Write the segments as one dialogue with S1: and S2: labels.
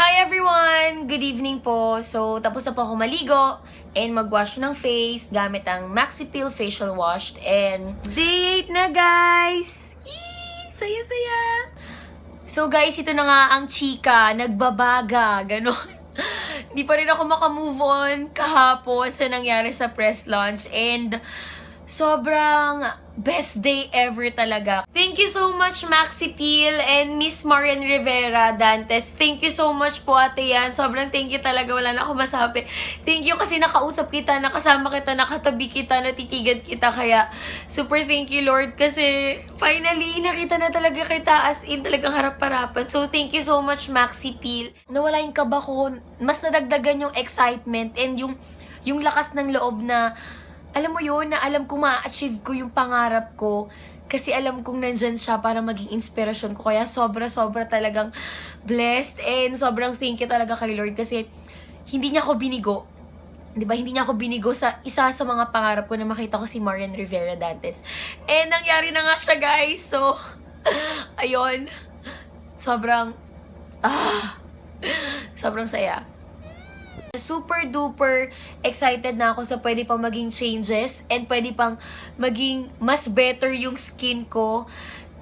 S1: Hi everyone! Good evening po. So, tapos na po ako maligo and magwash ng face gamit ang Maxi Peel Facial Wash. And date na guys! Yee! Saya-saya! So guys, ito na nga ang chika. Nagbabaga. Ganon. Hindi pa rin ako makamove on kahapon sa nangyari sa press launch. And sobrang best day ever talaga. Thank you so much, Maxi Peel and Miss Marian Rivera Dantes. Thank you so much po, ate yan. Sobrang thank you talaga. Wala na ako masabi. Thank you kasi nakausap kita, nakasama kita, nakatabi kita, natitigan kita. Kaya, super thank you, Lord. Kasi, finally, nakita na talaga kita as in talagang harap-harapan. So, thank you so much, Maxi Peel. Nawala yung kaba ko. Mas nadagdagan yung excitement and yung, yung lakas ng loob na alam mo yun, na alam kong ma-achieve ko yung pangarap ko. Kasi alam kong nandyan siya para maging inspirasyon ko. Kaya sobra-sobra talagang blessed and sobrang thank you talaga kay Lord. Kasi hindi niya ako binigo. 'Di ba Hindi niya ako binigo sa isa sa mga pangarap ko na makita ko si Marian Rivera Dantes. And nangyari na nga siya guys. So, ayun. Sobrang, ah, sobrang saya. Super duper excited na ako sa pwede pang maging changes and pwede pang maging mas better yung skin ko.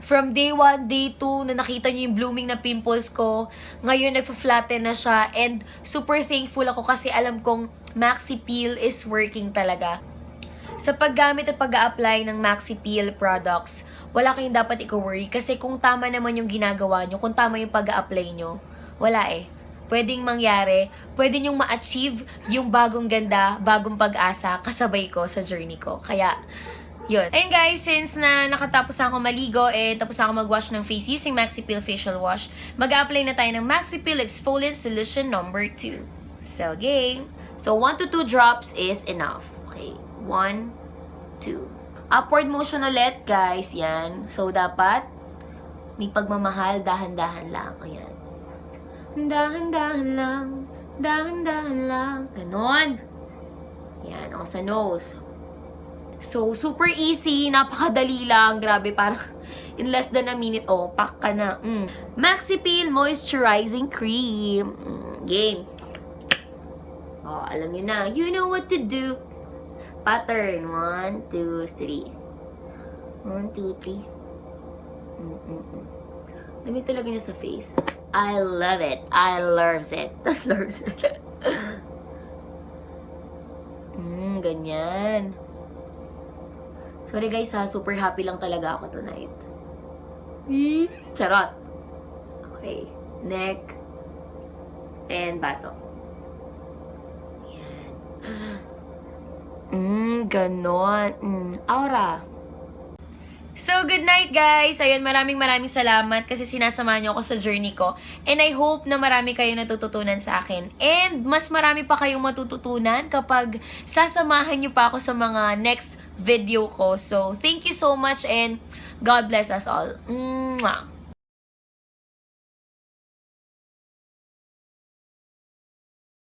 S1: From day 1, day 2, na nakita niyo yung blooming na pimples ko, ngayon nagpa-flatten na siya and super thankful ako kasi alam kong Maxi Peel is working talaga. Sa paggamit at pag apply ng Maxi Peel products, wala kayong dapat i-worry kasi kung tama naman yung ginagawa nyo, kung tama yung pag apply nyo, wala eh pwedeng mangyari, pwede nyong ma-achieve yung bagong ganda, bagong pag-asa kasabay ko sa journey ko. Kaya, yun. Ayun guys, since na nakatapos na ako maligo and tapos na ako mag-wash ng face using Maxi Peel Facial Wash, mag-apply na tayo ng Maxi Peel Exfoliant Solution number 2. So, game. So, 1 to 2 drops is enough. Okay. 1, 2. Upward motion ulit, guys. Yan. So, dapat may pagmamahal, dahan-dahan lang. Ayan. Dahan-dahan lang, dahan-dahan lang. Ganon. Yan, ako sa nose. So, super easy, napakadali lang. Grabe, parang in less than a minute, oh, pack ka na. Mm. Maxi Peel Moisturizing Cream. Mm, game. Oh, alam niyo na. You know what to do. Pattern. One, two, three. One, two, three. Mm-mm-mm. Lamig talaga niya sa face. I love it. I loves it. loves it. mm, ganyan. Sorry guys ha, super happy lang talaga ako tonight. Charot. Okay. Neck. And bato. Yan. Mm, ganon. Mm, aura. So, good night guys! Ayun, maraming maraming salamat kasi sinasama niyo ako sa journey ko. And I hope na marami kayo natututunan sa akin. And mas marami pa kayong matututunan kapag sasamahan niyo pa ako sa mga next video ko. So, thank you so much and God bless us all. Mwah!